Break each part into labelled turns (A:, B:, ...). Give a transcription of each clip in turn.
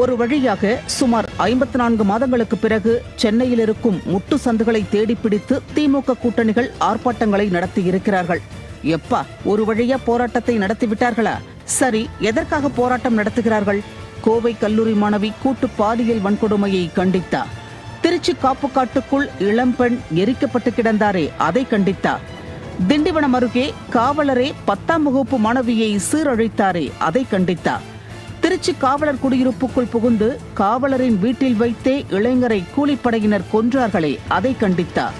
A: ஒரு வழியாக சுமார் ஐம்பத்தி நான்கு மாதங்களுக்கு பிறகு சென்னையில் இருக்கும் முட்டு சந்துகளை தேடிப்பிடித்து திமுக கூட்டணிகள் ஆர்ப்பாட்டங்களை நடத்தியிருக்கிறார்கள். எப்பா ஒரு வழியா போராட்டத்தை நடத்திவிட்டார்களா? சரி எதற்காக போராட்டம் நடத்துகிறார்கள்? கோவை கல்லூரி மாணவி கூட்டு பாலியல் வன்கொடுமையை கண்டித்தா? திருச்சி காப்புக்காட்டுக்குள் இளம்பெண் எரிக்கப்பட்டு கிடந்தாரே அதை கண்டித்தா? திண்டிவனம் அருகே காவலரே பத்தாம் வகுப்பு மாணவியை சீரழித்தாரே அதை கண்டித்தா? திருச்சி காவலர் குடியிருப்புக்குள் புகுந்து காவலரின் வீட்டில் வைத்தே இளைஞரை கூலிப்படையினர் கொன்றார்களே அதை கண்டித்தார்.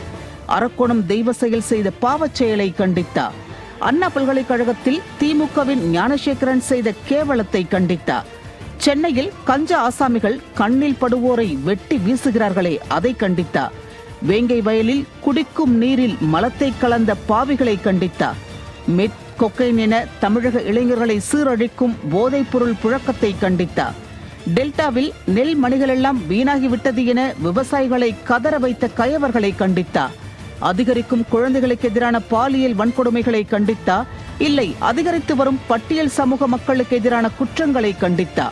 A: அரக்கோணம் தெய்வ செயல் செய்த பாவச் செயலை கண்டித்தார். அண்ணா பல்கலைக்கழகத்தில் திமுகவின் ஞானசேகரன் செய்த கேவலத்தை கண்டித்தார். சென்னையில் கஞ்ச ஆசாமிகள் கண்ணில் படுவோரை வெட்டி வீசுகிறார்களே அதை கண்டித்தார். வேங்கை வயலில் குடிக்கும் நீரில் மலத்தை கலந்த பாவிகளை கண்டித்தார். மெட் கொக்கைன் என தமிழக இளைஞர்களை சீரழிக்கும் போதைப்பொருள் புழக்கத்தை கண்டித்தா. டெல்டாவில் நெல் மணிகளெல்லாம் வீணாகிவிட்டது என விவசாயிகளை கதற வைத்த கயவர்களை கண்டித்தா. அதிகரிக்கும் குழந்தைகளுக்கு எதிரான பாலியல் வன்கொடுமைகளை கண்டித்தா. இல்லை அதிகரித்து வரும் பட்டியல் சமூக மக்களுக்கு எதிரான குற்றங்களை கண்டித்தா.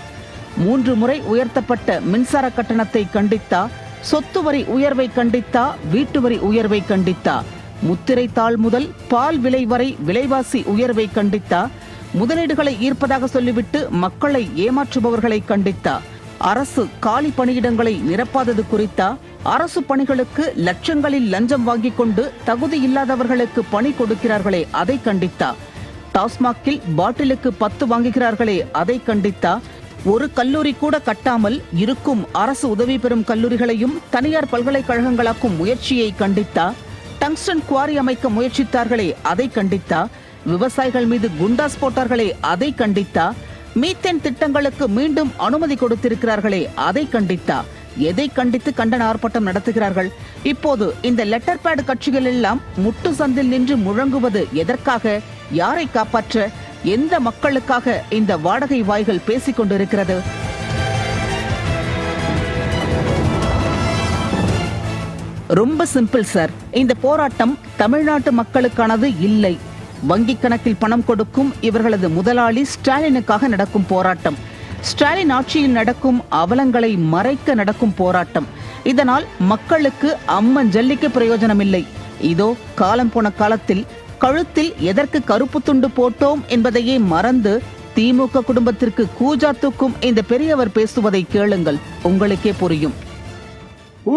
A: மூன்று முறை உயர்த்தப்பட்ட மின்சார கட்டணத்தை கண்டித்தா. சொத்து வரி உயர்வை கண்டித்தா வீட்டு வரி உயர்வை கண்டித்தா. முத்திரைத்தாள் முதல் பால் விலை வரை விலைவாசி உயர்வை கண்டித்தா முதலீடுகளை ஈர்ப்பதாக சொல்லிவிட்டு மக்களை ஏமாற்றுபவர்களை கண்டித்தா அரசு காலி பணியிடங்களை நிரப்பாதது குறித்தா அரசு பணிகளுக்கு லட்சங்களில் லஞ்சம் வாங்கிக் கொண்டு தகுதி இல்லாதவர்களுக்கு பணி கொடுக்கிறார்களே அதை கண்டித்தா. டாஸ்மாகில் பாட்டிலுக்கு பத்து வாங்குகிறார்களே அதை கண்டித்தா. ஒரு கல்லூரி கூட கட்டாமல் இருக்கும் அரசு உதவி பெறும் கல்லூரிகளையும் தனியார் பல்கலைக்கழகங்களாக்கும் முயற்சியை கண்டித்தா. டங்ஸ்டன் குவாரி அமைக்க முயற்சித்தார்களே அதை கண்டித்தா? விவசாயிகள் மீது குண்டாஸ் போட்டார்களே அதை கண்டித்தா? மீத்தேன் திட்டங்களுக்கு மீண்டும் அனுமதி கொடுத்திருக்கிறார்களே அதை கண்டித்தா? எதை கண்டித்து கண்டன ஆர்ப்பாட்டம் நடத்துகிறார்கள்? இப்போது இந்த லெட்டர் பேட் கட்சிகள் எல்லாம் முட்டு சந்தில் நின்று முழங்குவது எதற்காக? யாரை காப்பாற்ற? எந்த மக்களுக்காக இந்த வாடகை வாய்கள் பேசிக் கொண்டிருக்கிறது ரொம்ப சிம்பிள் சார் இந்த போராட்டம் தமிழ்நாட்டு மக்களுக்கானது இல்லை. வங்கி கணக்கில் பணம் கொடுக்கும் இவர்களது முதலாளி ஸ்டாலினுக்காக நடக்கும் போராட்டம். ஸ்டாலின் ஆட்சியில் நடக்கும் அவலங்களை மறைக்க நடக்கும் போராட்டம். இதனால் மக்களுக்கு அம்மன் ஜல்லிக்கு பிரயோஜனம் இல்லை இதோ காலம் போன காலத்தில் கழுத்தில் எதற்கு கருப்பு துண்டு போட்டோம் என்பதையே மறந்து திமுக குடும்பத்திற்கு கூஜா தூக்கும் இந்த பெரியவர் பேசுவதை கேளுங்கள். உங்களுக்கே புரியும்.
B: Who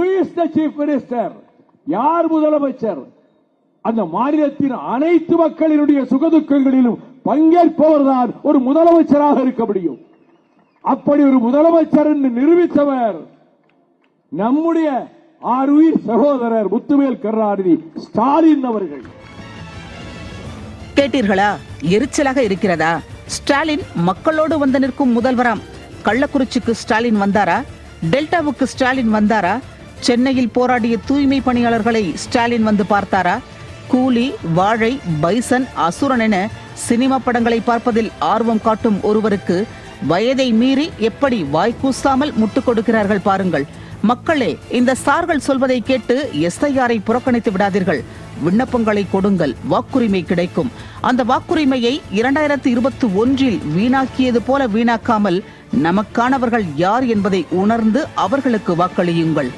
B: யார் முதலமைச்சர்? அந்த மாநிலத்தின் அனைத்து மக்களினுடைய சுகதுக்கங்களிலும் பங்கேற்பவர் தான் ஒரு முதலமைச்சராக இருக்க முடியும். அப்படி ஒரு முதலமைச்சர் என்று நிரூபித்தவர் நம்முடைய ஆறுயிர் சகோதரர் முத்துவேல் கருணாநிதி ஸ்டாலின் அவர்கள்.
A: கேட்டீர்களா? எரிச்சலாக இருக்கிறதா? ஸ்டாலின் மக்களோடு வந்து நிற்கும் முதல்வராம். கள்ளக்குறிச்சிக்கு ஸ்டாலின் வந்தாரா? டெல்டாவுக்கு ஸ்டாலின் வந்தாரா? சென்னையில் போராடிய தூய்மை பணியாளர்களை ஸ்டாலின் வந்து பார்த்தாரா? கூலி வாழை பைசன் அசுரன் என சினிமா படங்களை பார்ப்பதில் ஆர்வம் காட்டும் ஒருவருக்கு வயதை மீறி எப்படி வாய்க்கூசாமல் முட்டுக் கொடுக்கிறார்கள் பாருங்கள். மக்களே இந்த சார்கள் சொல்வதை கேட்டு எஸ்ஐஆரை புறக்கணித்து விடாதீர்கள். விண்ணப்பங்களை கொடுங்கள். வாக்குரிமை கிடைக்கும். அந்த வாக்குரிமையை இரண்டாயிரத்தி இருபத்தி ஒன்றில் வீணாக்கியது போல வீணாக்காமல் நமக்கானவர்கள் யார் என்பதை உணர்ந்து அவர்களுக்கு வாக்களியுங்கள்.